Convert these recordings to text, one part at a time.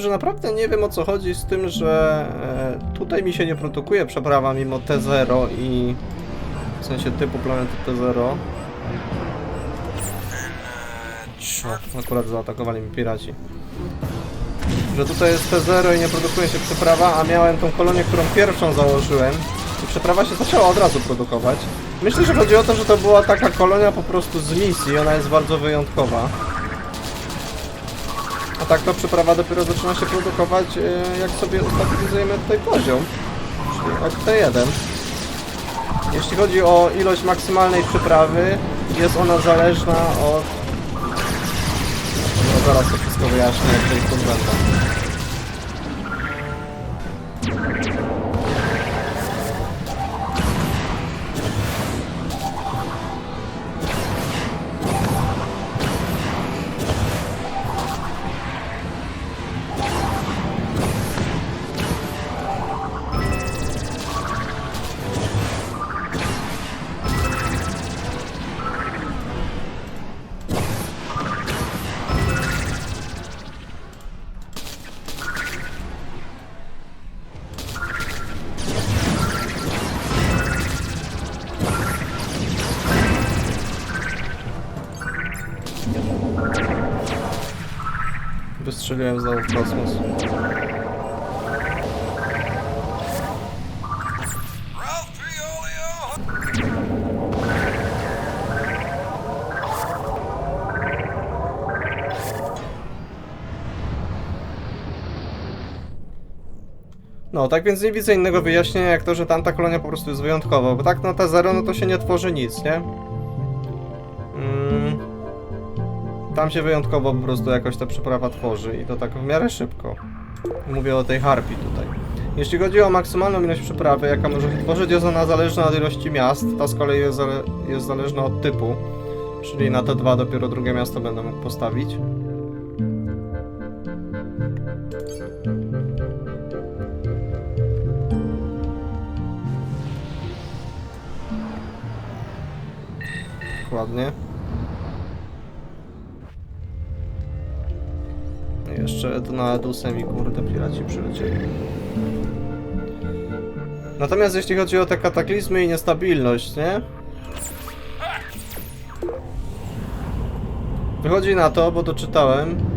że naprawdę nie wiem o co chodzi z tym, że e, tutaj mi się nie produkuje przeprawa mimo T0 i w sensie typu planety T0. O, akurat zaatakowali mi piraci. Że tutaj jest T0 i nie produkuje się przeprawa, a miałem tą kolonię, którą pierwszą założyłem i przeprawa się zaczęła od razu produkować. Myślę, że chodzi o to, że to była taka kolonia po prostu z misji, ona jest bardzo wyjątkowa. A tak to przeprawa dopiero zaczyna się produkować, e, jak sobie ustabilizujemy tutaj poziom, czyli od T1. Jeśli chodzi o ilość maksymalnej przyprawy, jest ona zależna od... No zaraz to wszystko wyjaśnię, jak to jest Wystrzeliłem znowu w kosmos. No, tak więc nie widzę innego wyjaśnienia jak to, że tamta kolonia po prostu jest wyjątkowa, bo tak na ta zero, no to się nie tworzy nic, nie? Tam się wyjątkowo po prostu jakoś ta przeprawa tworzy i to tak w miarę szybko. Mówię o tej harpii tutaj. Jeśli chodzi o maksymalną ilość przyprawy, jaka może się tworzyć, jest ona zależna od ilości miast, ta z kolei jest, zale jest zależna od typu, czyli na te dwa dopiero drugie miasto będę mógł postawić. Dokładnie. Jeszcze na Edusem i kurde piraci przylecieli. Natomiast jeśli chodzi o te kataklizmy i niestabilność, nie? Wychodzi na to, bo doczytałem.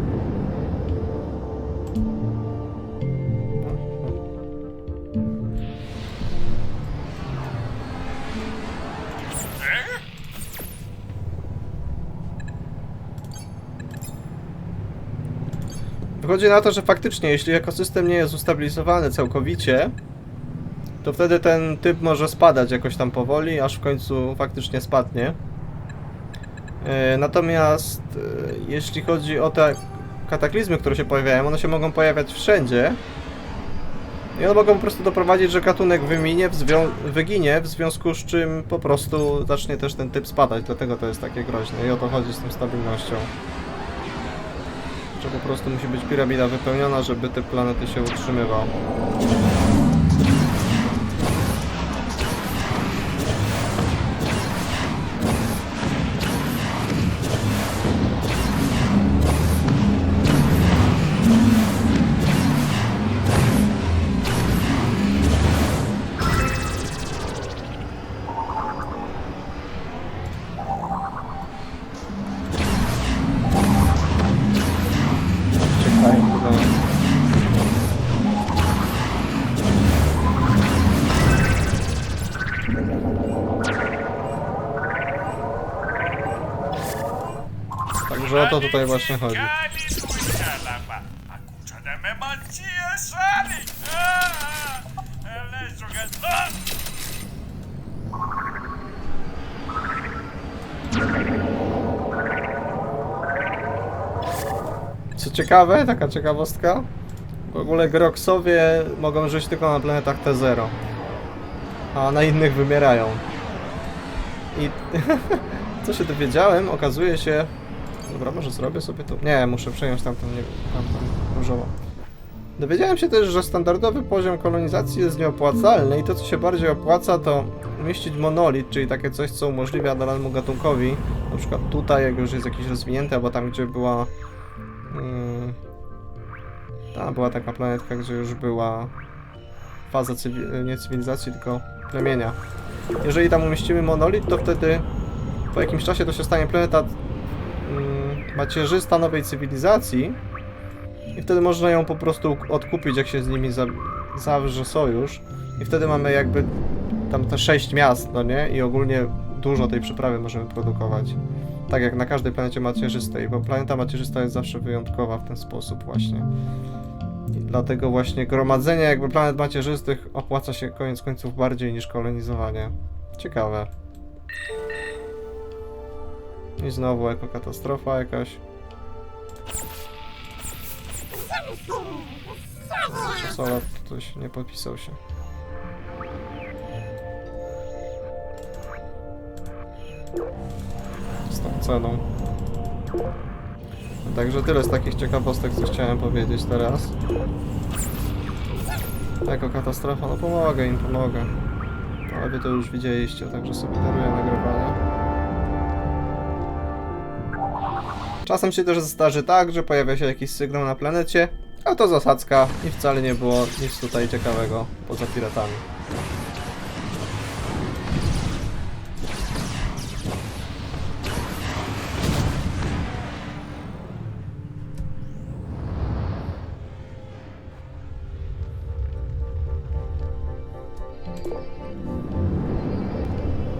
Wychodzi na to, że faktycznie, jeśli ekosystem nie jest ustabilizowany całkowicie, to wtedy ten typ może spadać jakoś tam powoli, aż w końcu faktycznie spadnie. E, Natomiast e, jeśli chodzi o te kataklizmy, które się pojawiają, one się mogą pojawiać wszędzie. I one mogą po prostu doprowadzić, że gatunek wyminie, wyginie, w związku z czym po prostu zacznie też ten typ spadać, dlatego to jest takie groźne i o to chodzi z tą stabilnością. Że po prostu musi być piramida wypełniona, żeby te planety się utrzymywał. To tutaj właśnie chodzi. Co ciekawe, taka ciekawostka, w ogóle Groxowie mogą żyć tylko na planetach T0, a na innych wymierają. I co się dowiedziałem, okazuje się... Dobra, może zrobię sobie to... Nie, muszę przejąć tamtą, nie, tamtą różową. Dowiedziałem się też, że standardowy poziom kolonizacji jest nieopłacalny i to, co się bardziej opłaca, to umieścić monolit, czyli takie coś, co umożliwia danemu gatunkowi, na przykład tutaj, jak już jest jakiś rozwinięty, albo tam, gdzie była mm, Tam była taka planetka, gdzie już była faza nie cywilizacji, tylko plemienia. Jeżeli tam umieścimy monolit, to wtedy po jakimś czasie to się stanie planeta macierzysta nowej cywilizacji i wtedy można ją po prostu odkupić, jak się z nimi za zawrze sojusz i wtedy mamy jakby tam te sześć miast, no nie? I ogólnie dużo tej przyprawy możemy produkować. Tak jak na każdej planecie macierzystej, bo planeta macierzysta jest zawsze wyjątkowa w ten sposób właśnie. I dlatego właśnie gromadzenie jakby planet macierzystych opłaca się koniec końców bardziej niż kolonizowanie. Ciekawe. I znowu ekokatastrofa jakaś. Solar ktoś nie podpisał się. Z tą ceną. Także tyle z takich ciekawostek, co chciałem powiedzieć teraz. Jako katastrofa, no pomogę im, pomogę. Ale wy to już widzieliście, także sobie daruję nagrywania. Czasem się też zdarzy tak, że pojawia się jakiś sygnał na planecie, a to zasadzka i wcale nie było nic tutaj ciekawego poza piratami.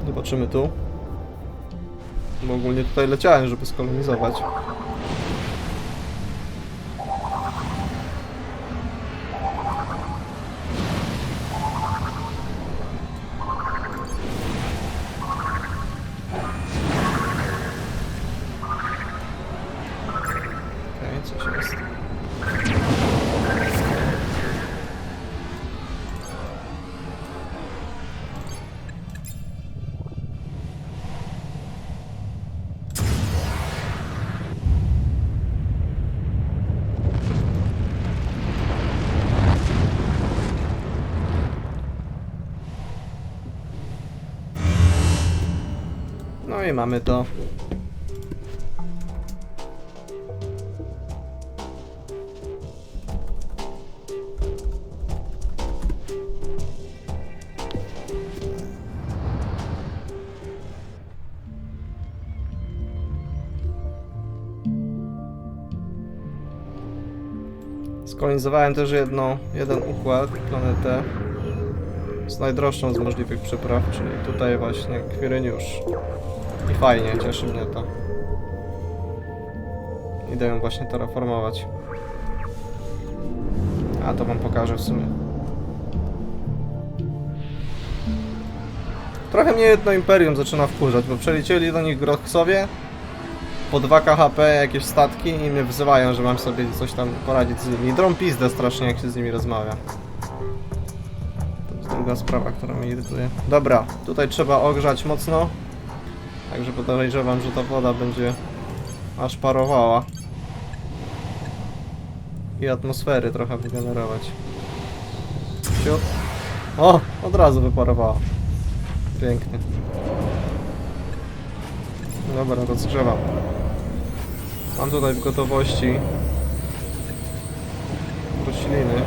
Zobaczymy tu. Bo ogólnie tutaj leciałem, żeby skolonizować. I mamy to. Skolonizowałem też jedno, jeden układ, planetę z najdroższą z możliwych przypraw, czyli tutaj właśnie Kwiryniusz. I fajnie, cieszy mnie to. Idę ją właśnie terraformować. A to wam pokażę w sumie. Trochę mnie jedno imperium zaczyna wkurzać, bo przelecieli do nich Groxowie po 2 KHP jakieś statki i mnie wzywają, że mam sobie coś tam poradzić z nimi. Drą pizdę strasznie jak się z nimi rozmawia. To jest druga sprawa, która mnie irytuje. Dobra, tutaj trzeba ogrzać mocno. Także podejrzewam, że ta woda będzie aż parowała. I atmosfery trochę wygenerować. Siup. O! Od razu wyparowała. Pięknie. Dobra, rozgrzewam. Mam tutaj w gotowości rośliny.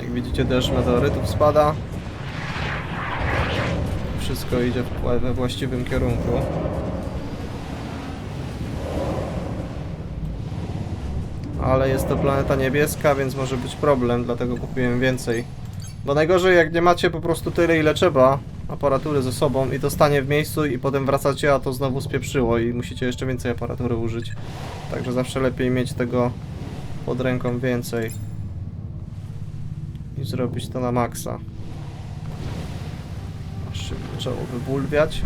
Jak widzicie deszcz meteorytów spada. Wszystko idzie we właściwym kierunku. Ale jest to planeta niebieska, więc może być problem, dlatego kupiłem więcej. Bo najgorzej jak nie macie po prostu tyle ile trzeba aparatury ze sobą i to stanie w miejscu i potem wracacie, a to znowu spieprzyło i musicie jeszcze więcej aparatury użyć. Także zawsze lepiej mieć tego pod ręką więcej. I zrobić to na maksa. Się zaczęło wybulwiać.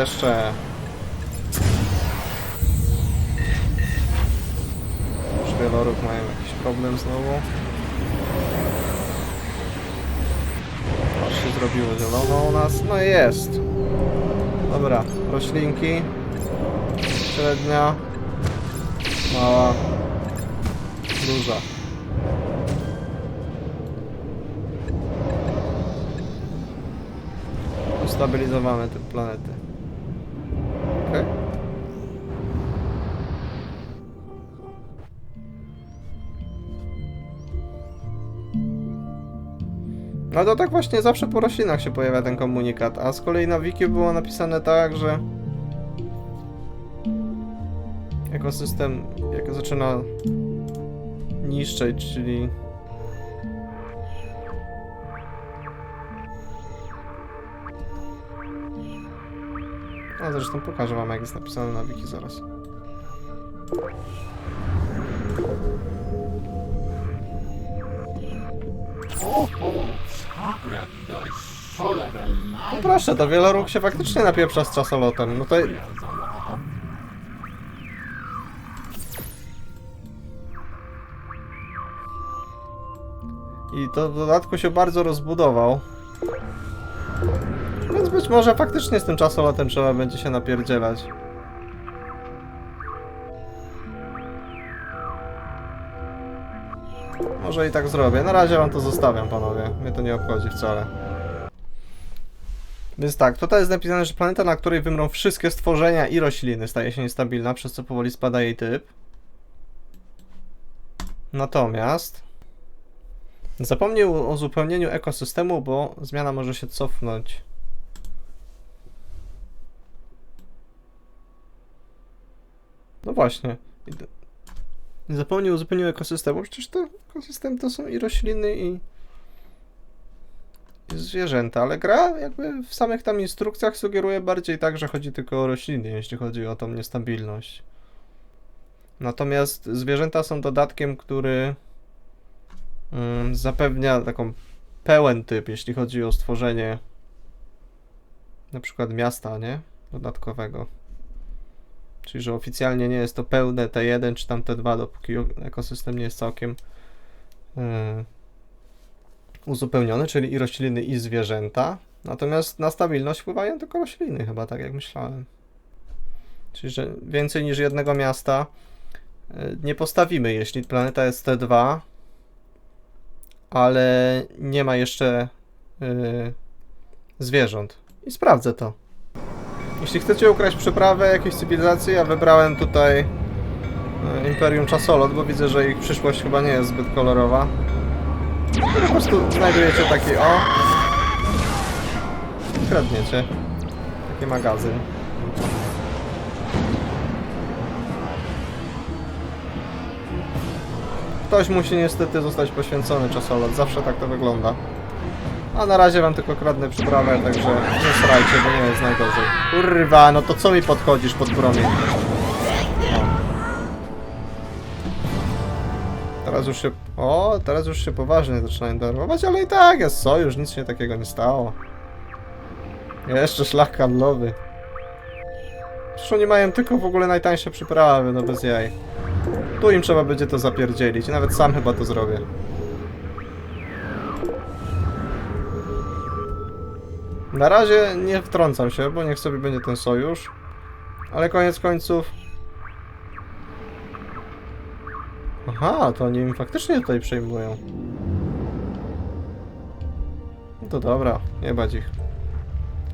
Jeszcze. Już wieloruk mają jakiś problem znowu. Aż się zrobiło zielono u nas. No jest. Dobra, roślinki. Średnia. Mała. Duża. Ustabilizowany typ planety. Okej. No to tak właśnie zawsze po roślinach się pojawia ten komunikat, a z kolei na wiki było napisane tak, że ekosystem jak zaczyna niszczyć, czyli A zresztą pokażę wam jak jest napisane na wiki zaraz. No proszę, to wieloruch się faktycznie napieprza z czasolotem. No to... I to w dodatku się bardzo rozbudował. Być może faktycznie z tym czasolotem trzeba będzie się napierdzielać. Może i tak zrobię. Na razie wam to zostawiam, panowie. Mnie to nie obchodzi wcale. Więc tak, tutaj jest napisane, że planeta, na której wymrą wszystkie stworzenia i rośliny, staje się niestabilna, przez co powoli spada jej typ. Natomiast zapomnij o uzupełnieniu ekosystemu, bo zmiana może się cofnąć. No właśnie. D- Zapomniał o uzupełnieniu ekosystemu, przecież to ekosystem to są i rośliny i, i zwierzęta, ale gra jakby w samych tam instrukcjach sugeruje bardziej tak, że chodzi tylko o rośliny, jeśli chodzi o tą niestabilność. Natomiast zwierzęta są dodatkiem, który mm, zapewnia taką pełen typ, jeśli chodzi o stworzenie na przykład miasta, nie? Dodatkowego. Czyli, że oficjalnie nie jest to pełne T1 czy tam T2, dopóki ekosystem nie jest całkiem yy, uzupełniony, czyli i rośliny, i zwierzęta. Natomiast na stabilność wpływają tylko rośliny, chyba tak jak myślałem. Czyli, że więcej niż jednego miasta yy, nie postawimy, jeśli planeta jest T2, ale nie ma jeszcze yy, zwierząt. I sprawdzę to. Jeśli chcecie ukraść przyprawę jakiejś cywilizacji, ja wybrałem tutaj e, Imperium Czasolot, bo widzę, że ich przyszłość chyba nie jest zbyt kolorowa. No, po prostu znajdujecie taki o... Kradniecie. Taki magazyn. Ktoś musi niestety zostać poświęcony Czasolot, zawsze tak to wygląda. A na razie wam tylko kradnę przyprawę, także nie strajcie, bo nie jest najgorzej. Kurwa, no to co mi podchodzisz pod promień? O. Teraz już się... O, teraz już się poważnie zaczynają denerwować, ale i tak jest sojusz, nic się takiego nie stało. Jeszcze szlak handlowy. Przecież oni mają tylko w ogóle najtańsze przyprawy, no bez jaj. Tu im trzeba będzie to zapierdzielić, nawet sam chyba to zrobię. Na razie nie wtrącam się, bo niech sobie będzie ten sojusz. Ale koniec końców. Aha, to oni im faktycznie tutaj przejmują. No to dobra, nie bać ich.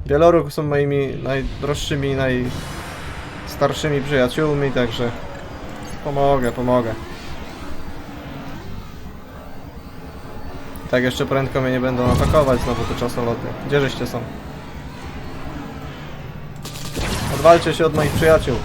Bieloruk są moimi najdroższymi, najstarszymi przyjaciółmi, także pomogę, pomogę. Tak jeszcze prędko mnie nie będą atakować znowu te czasoloty. Gdzie żeście są? Odwalcie się od moich przyjaciół.